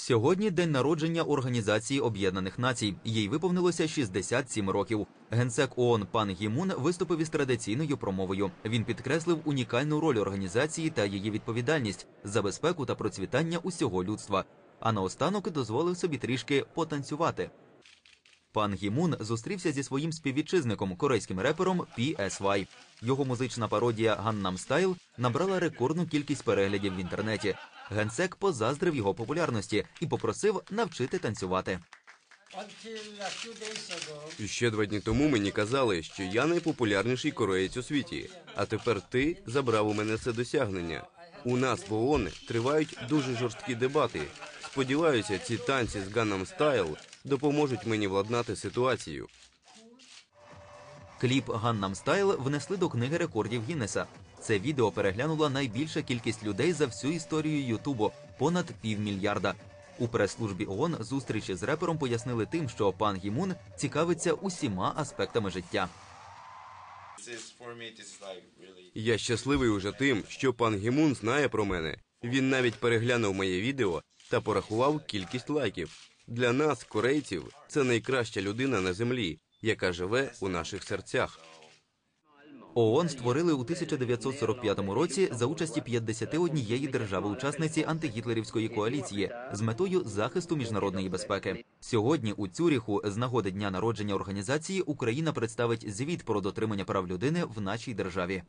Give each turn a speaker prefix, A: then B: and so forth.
A: Сьогодні день народження Організації Об'єднаних Націй. Їй виповнилося 67 років. Генсек ООН пан Гімун виступив із традиційною промовою. Він підкреслив унікальну роль організації та її відповідальність за безпеку та процвітання усього людства. А наостанок дозволив собі трішки потанцювати. Пан Гімун зустрівся зі своїм співвітчизником, корейським репером PSY. Його музична пародія Gangnam Style набрала рекордну кількість переглядів в інтернеті. Генсек позаздрив його популярності і попросив навчити танцювати.
B: Ще два дні тому мені казали, що я найпопулярніший кореєць у світі. А тепер ти забрав у мене це досягнення. У нас в ООН тривають дуже жорсткі дебати. Сподіваюся, ці танці з Gangnam Style допоможуть мені владнати ситуацію.
A: Кліп Gangnam Style внесли до книги рекордів Гіннеса. Це відео переглянула найбільша кількість людей за всю історію Ютубу понад півмільярда. У прес-службі ООН зустрічі з репером пояснили тим, що пан Гімун цікавиться усіма аспектами життя.
B: Я щасливий уже тим, що пан Гімун знає про мене. Він навіть переглянув моє відео та порахував кількість лайків. Для нас, корейців, це найкраща людина на землі, яка живе у наших серцях.
A: ООН створили у 1945 році за участі 51 держави-учасниці антигітлерівської коаліції з метою захисту міжнародної безпеки. Сьогодні у Цюріху з нагоди дня народження організації Україна представить звіт про дотримання прав людини в нашій державі.